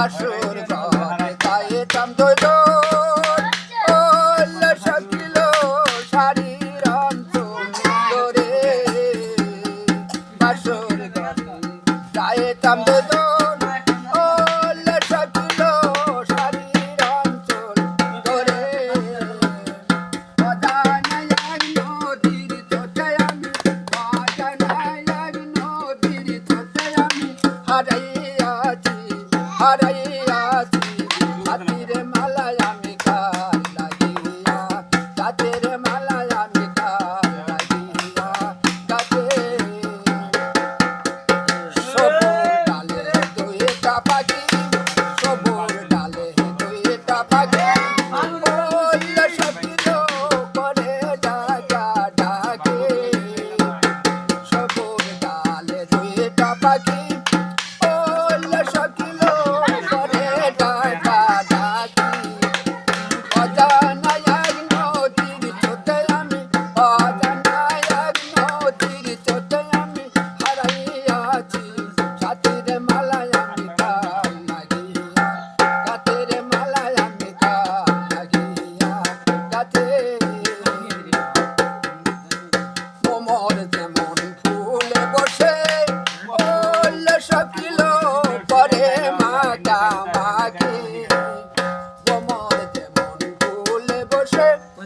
বাসর গায়েতাম দুজন ওল সকিল শাড়ির অঞ্চল ধরে। অজানায় এক নদীর চোখে हरैया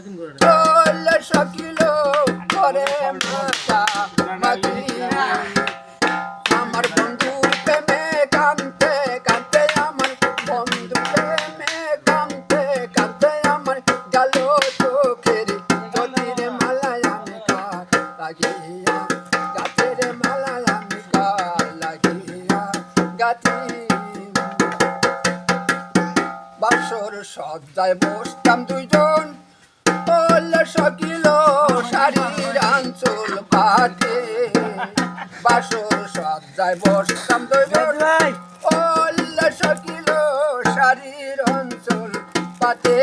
ওল সকিল পরে মাতা মাকে আমার বন্ধু প্রেমে কানতে কানতে আমার বন্ধু প্রেমে কানতে কানতে আমার গেল চোখের চোখের মালায় আমি কার লাগিয়া। গাছের মালায় আমি কার লাগিয়া। গাছি বাসর বসতাম দুইজন। সকিল শাড়ির আঞ্চল পাতে বাসর সজ্জায় বসতাম দৈব। সকিল শাড়ির অঞ্চল পাতে